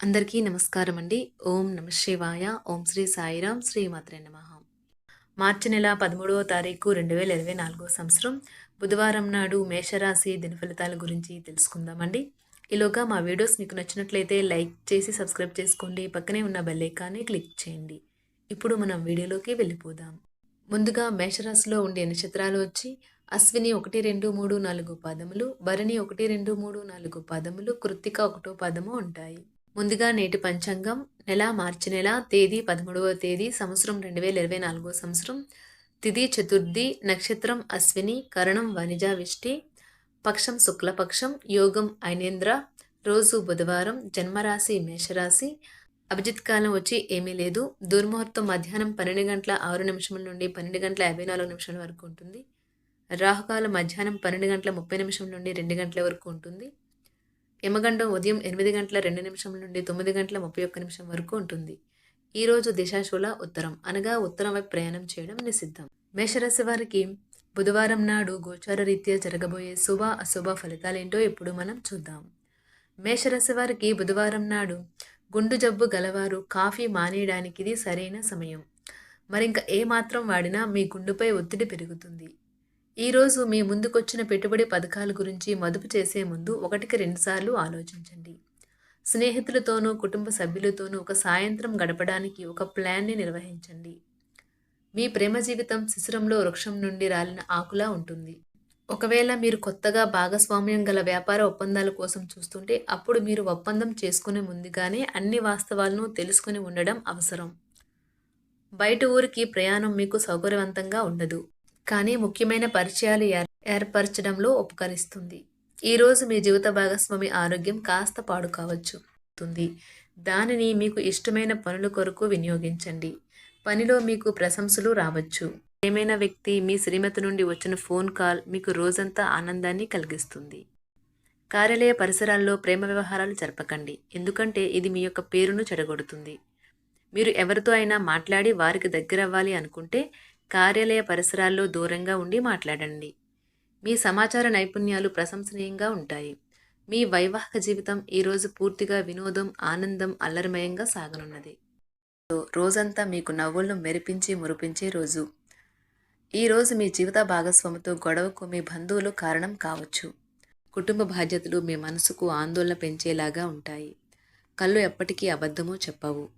అందరికీ నమస్కారం అండి ఓం నమ శివాయ. ఓం శ్రీ సాయిరాం. శ్రీ మాత్రే నమ. మార్చి నెల పదమూడవ తారీఖు రెండు వేల ఇరవై నాలుగో సంవత్సరం. బుధవారం నాడు మేషరాశి దిన ఫలితాల గురించి తెలుసుకుందామండి. ఈలోగా మా వీడియోస్ మీకు నచ్చినట్లయితే లైక్ చేసి సబ్స్క్రైబ్ చేసుకోండి. పక్కనే ఉన్న బెల్లైకాన్ని క్లిక్ చేయండి. ఇప్పుడు మనం వీడియోలోకి వెళ్ళిపోదాం. ముందుగా మేషరాశిలో ఉండే నక్షత్రాలు వచ్చి అశ్విని ఒకటి రెండు మూడు నాలుగు పదములు భరణి ఒకటి రెండు మూడు నాలుగు పదములు కృత్తిక ఒకటో పదము ఉంటాయి. ముందుగా నేటి పంచాంగం నెల మార్చి నెల తేదీ పదమూడవ తేదీ సంవత్సరం రెండు వేల ఇరవై నాలుగో సంవత్సరం. తిథి చతుర్థి నక్షత్రం అశ్విని కరణం వనిజ విష్టి పక్షం శుక్లపక్షం యోగం ఐనేంద్ర రోజు బుధవారం జన్మరాశి మేషరాశి. అభిజిత్ కాలం వచ్చి ఏమీ లేదు. దుర్ముహూర్తం మధ్యాహ్నం పన్నెండు గంటల ఆరు నిమిషముల నుండి పన్నెండు గంటల యాభై నాలుగు నిమిషాల వరకు ఉంటుంది. రాహుకాలం మధ్యాహ్నం పన్నెండు గంటల ముప్పై నిమిషం నుండి రెండు గంటల వరకు ఉంటుంది. యమగండం ఉదయం ఎనిమిది గంటల రెండు నిమిషం నుండి తొమ్మిది గంటల ముప్పై ఒక్క నిమిషం వరకు ఉంటుంది. ఈరోజు దిశాశూల ఉత్తరం. అనగా ఉత్తరం వైపు ప్రయాణం చేయడం నిషిద్ధం. మేషరాశి వారికి బుధవారం నాడు గోచార రీత్యా జరగబోయే శుభ అశుభ ఫలితాలేంటో ఇప్పుడు మనం చూద్దాం. మేషరాశి వారికి బుధవారం నాడు గుండు జబ్బు గలవారు కాఫీ మానేయడానికి ఇది సరైన సమయం. మరింక ఏ మాత్రం వాడినా మీ గుండుపై ఒత్తిడి పెరుగుతుంది. ఈరోజు మీ ముందుకొచ్చిన పెట్టుబడి పథకాల గురించి మదుపు చేసే ముందు ఒకటికి రెండుసార్లు ఆలోచించండి. స్నేహితులతోనూ కుటుంబ సభ్యులతోనూ ఒక సాయంత్రం గడపడానికి ఒక ప్లాన్ని నిర్వహించండి. మీ ప్రేమ జీవితం శిశిరంలో వృక్షం నుండి రాలిన ఆకులా ఉంటుంది. ఒకవేళ మీరు కొత్తగా భాగస్వామ్యం గల వ్యాపార ఒప్పందాల కోసం చూస్తుంటే అప్పుడు మీరు ఒప్పందం చేసుకునే ముందుగానే అన్ని వాస్తవాలను తెలుసుకుని ఉండడం అవసరం. బయట ఊరికి ప్రయాణం మీకు సౌకర్యవంతంగా ఉండదు. కానీ ముఖ్యమైన పరిచయాలు ఏర్- ఏర్పరచడంలో ఉపకరిస్తుంది. ఈరోజు మీ జీవిత భాగస్వామి ఆరోగ్యం కాస్త పాడు కావచ్చు దానిని మీకు ఇష్టమైన పనుల కొరకు వినియోగించండి. పనిలో మీకు ప్రశంసలు రావచ్చు. ఏమైనా వ్యక్తి మీ శ్రీమతి నుండి వచ్చిన ఫోన్ కాల్ మీకు రోజంతా ఆనందాన్ని కలిగిస్తుంది. కార్యాలయ పరిసరాల్లో ప్రేమ వ్యవహారాలు జరపకండి. ఎందుకంటే ఇది మీ యొక్క పేరును చెడగొడుతుంది. మీరు ఎవరితో అయినా మాట్లాడి వారికి దగ్గర అవ్వాలి అనుకుంటే కార్యాలయ పరిసరాల్లో దూరంగా ఉండి మాట్లాడండి. మీ సమాచార నైపుణ్యాలు ప్రశంసనీయంగా ఉంటాయి. మీ వైవాహిక జీవితం ఈరోజు పూర్తిగా వినోదం ఆనందం అల్లరిమయంగా సాగనున్నది. రోజంతా మీకు నవ్వులను మెరిపించి మురిపించే రోజు. ఈ రోజు మీ జీవిత భాగస్వామితో గొడవకు మీ బంధువులు కారణం కావచ్చు. కుటుంబ బాధ్యతలు మీ మనసుకు ఆందోళన పెంచేలాగా ఉంటాయి. కళ్ళు ఎప్పటికీ అబద్ధము చెప్పవు.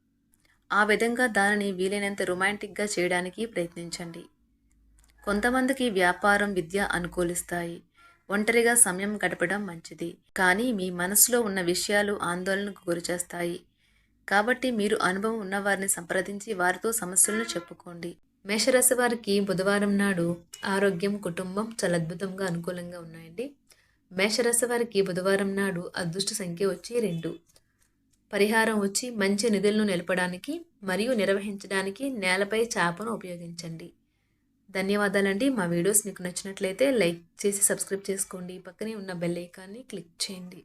ఆ విధంగా దానిని వీలైనంత రొమాంటిక్గా చేయడానికి ప్రయత్నించండి. కొంతమందికి వ్యాపారం విద్య అనుకూలిస్తాయి. ఒంటరిగా సమయం గడపడం మంచిది. కానీ మీ మనసులో ఉన్న విషయాలు ఆందోళనకు గురిచేస్తాయి. కాబట్టి మీరు అనుభవం ఉన్నవారిని సంప్రదించి వారితో సమస్యలను చెప్పుకోండి. మేషరాశి వారికి బుధవారం నాడు ఆరోగ్యం కుటుంబం చాలా అద్భుతంగా అనుకూలంగా ఉన్నాయండి. మేషరాశి వారికి బుధవారం నాడు అదృష్ట సంఖ్య వచ్చి రెండు. పరిహారం వచ్చి మంచి నిధులను నిలపడానికి మరియు నిర్వహించడానికి నేలపై చేపను ఉపయోగించండి. ధన్యవాదాలండి. మా వీడియోస్ మీకు నచ్చినట్లయితే లైక్ చేసి సబ్స్క్రైబ్ చేసుకోండి. పక్కనే ఉన్న బెల్ ఐకాన్ని క్లిక్ చేయండి.